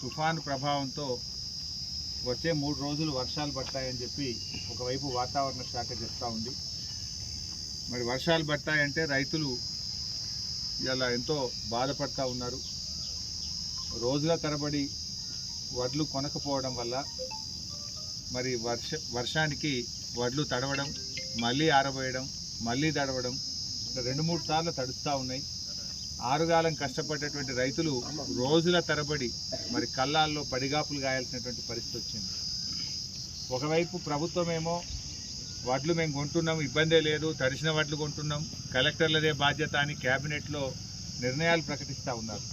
తుఫాను ప్రభావంతో వచ్చే మూడు రోజులు వర్షాలు పడతాయని చెప్పి ఒకవైపు వాతావరణ శాఖ చెప్తా ఉంది. మరి వర్షాలు పడతాయంటే రైతులు ఇలా ఎంతో బాధపడతా ఉన్నారు. రోజుల తరబడి వడ్లు కొనకపోవడం వల్ల మరి వర్ష వర్షానికి వడ్లు తడవడం మళ్ళీ ఆరబోయడం మళ్ళీ తడవడం రెండు మూడు సార్లు తడుస్తూ ఉన్నాయి. ఆరుగాలం కష్టపడేటువంటి రైతులు రోజుల తరబడి మరి కళ్ళాల్లో పడిగాపులు గాయాల్సినటువంటి పరిస్థితి వచ్చింది. ఒకవైపు ప్రభుత్వం ఏమో వడ్లు మేము కొంటున్నాం ఇబ్బందే లేదు తడిసిన వడ్లు కొంటున్నాం కలెక్టర్లదే బాధ్యత అని క్యాబినెట్లో నిర్ణయాలు ప్రకటిస్తూ ఉన్నారు.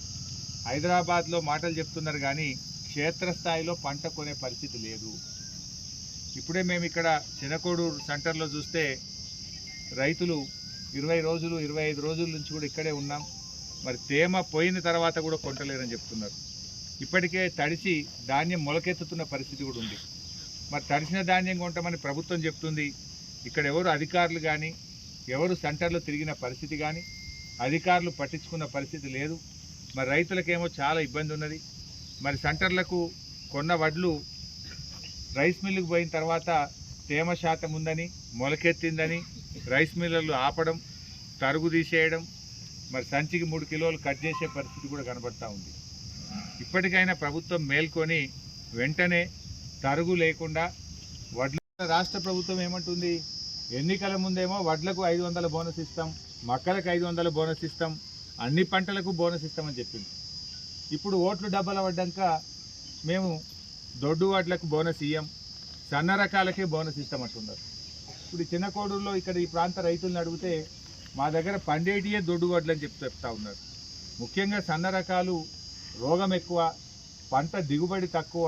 హైదరాబాద్లో మాటలు చెప్తున్నారు కానీ క్షేత్రస్థాయిలో పంట కొనే పరిస్థితి లేదు. ఇప్పుడే మేము ఇక్కడ చినకోడూరు సెంటర్లో చూస్తే రైతులు ఇరవై రోజులు ఇరవై ఐదు రోజుల నుంచి కూడా ఇక్కడే ఉన్నాం. మరి తేమ పోయిన తర్వాత కూడా కొంటలేరని చెప్తున్నారు. ఇప్పటికే తడిసి ధాన్యం మొలకెత్తుతున్న పరిస్థితి కూడా ఉంది. మరి తడిసిన ధాన్యం కొంటామని ప్రభుత్వం చెప్తుంది. ఇక్కడ ఎవరు అధికారులు కానీ ఎవరు సెంటర్లో తిరిగిన పరిస్థితి కానీ అధికారులు పట్టించుకున్న పరిస్థితి లేదు. మరి రైతులకేమో చాలా ఇబ్బంది ఉన్నది. మరి సెంటర్లకు కొన్న వడ్లు రైస్ మిల్లుకు పోయిన తర్వాత తేమ శాతం ఉందని మొలకెత్తిందని రైస్ మిల్లర్లు ఆపడం తరుగు తీసేయడం మరి సంచికి మూడు కిలోలు కట్ చేసే పరిస్థితి కూడా కనబడతా ఉంది. ఇప్పటికైనా ప్రభుత్వం మేల్కొని వెంటనే తరుగు లేకుండా వడ్ల రాష్ట్ర ప్రభుత్వం ఏమంటుంది? ఎన్నికల ముందేమో వడ్లకు ఐదు వందల బోనస్ ఇస్తాం మక్కలకు ఐదు వందల బోనస్ ఇస్తాం అన్ని పంటలకు బోనస్ ఇస్తామని చెప్పింది. ఇప్పుడు ఓట్లు డబ్బల పడ్డాక మేము దొడ్డు వడ్లకు బోనస్ ఇయ్యం సన్న రకాలకే బోనస్ ఇస్తామంటున్నారు ఇప్పుడు చిన్న కోడూరులో ఇక్కడ ఈ ప్రాంత రైతులను అడిగితే మా దగ్గర పండేటియే దొడ్డు వడ్లు అని చెప్పి చెప్తా ఉన్నారు. ముఖ్యంగా సన్న రకాలు రోగం ఎక్కువ పంట దిగుబడి తక్కువ.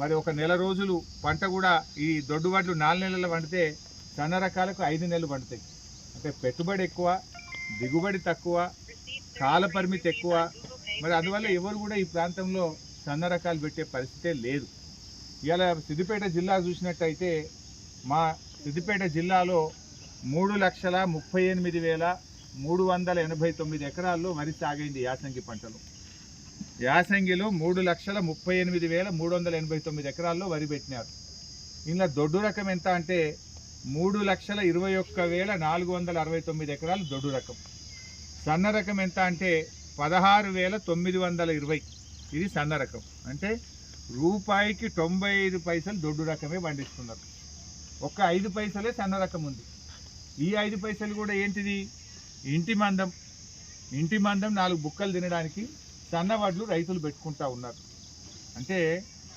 మరి ఒక నెల రోజులు పంట కూడా ఈ దొడ్డు వడ్లు నాలుగు నెలలు పండితే సన్న రకాలకు ఐదు నెలలు పండుతాయి. అంటే పెట్టుబడి ఎక్కువ దిగుబడి తక్కువ కాల పరిమితి ఎక్కువ. మరి అందువల్ల ఎవరు కూడా ఈ ప్రాంతంలో సన్న రకాలు పెట్టే పరిస్థితే లేదు. ఇవాళ సిద్దిపేట జిల్లా చూసినట్టయితే మా సిద్దిపేట జిల్లాలో మూడు లక్షల ముప్పై ఎనిమిది వేల మూడు వందల ఎనభై తొమ్మిది ఎకరాల్లో వరి సాగైంది యాసంగి పంటలు. యాసంగిలో మూడు లక్షల ముప్పై ఎనిమిది వేల మూడు వందల ఎనభై తొమ్మిది ఎకరాల్లో వరి పెట్టినారు. ఇలా దొడ్డు రకం ఎంత అంటే మూడు లక్షల ఇరవై ఒక్క వేల నాలుగు వందల అరవై తొమ్మిది ఎకరాలు దొడ్డు రకం. సన్న రకం ఎంత అంటే పదహారు వేల తొమ్మిది వందల ఇరవై. ఇది సన్న రకం. అంటే రూపాయికి తొంభై ఐదు పైసలు దొడ్డు రకమే పండిస్తున్నారు. ఒక ఐదు పైసలే సన్న రకం ఉంది. ఈ ఐదు పైసలు కూడా ఏంటిది? ఇంటి మందం. ఇంటి మందం నాలుగు బుక్కలు తినడానికి సన్నవడ్లు రైతులు పెట్టుకుంటా ఉన్నారు. అంటే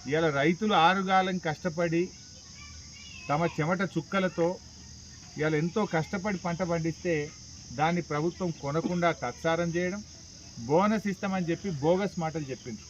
ఇవాళ రైతులు ఆరుగాలం కష్టపడి తమ చెమట చుక్కలతో ఇవాళ ఎంతో కష్టపడి పంట పండిస్తే దాన్ని ప్రభుత్వం కొనకుండా తత్సారం చేయడం బోనస్ ఇస్తామని చెప్పి బోగస్ మాటలు చెప్పింది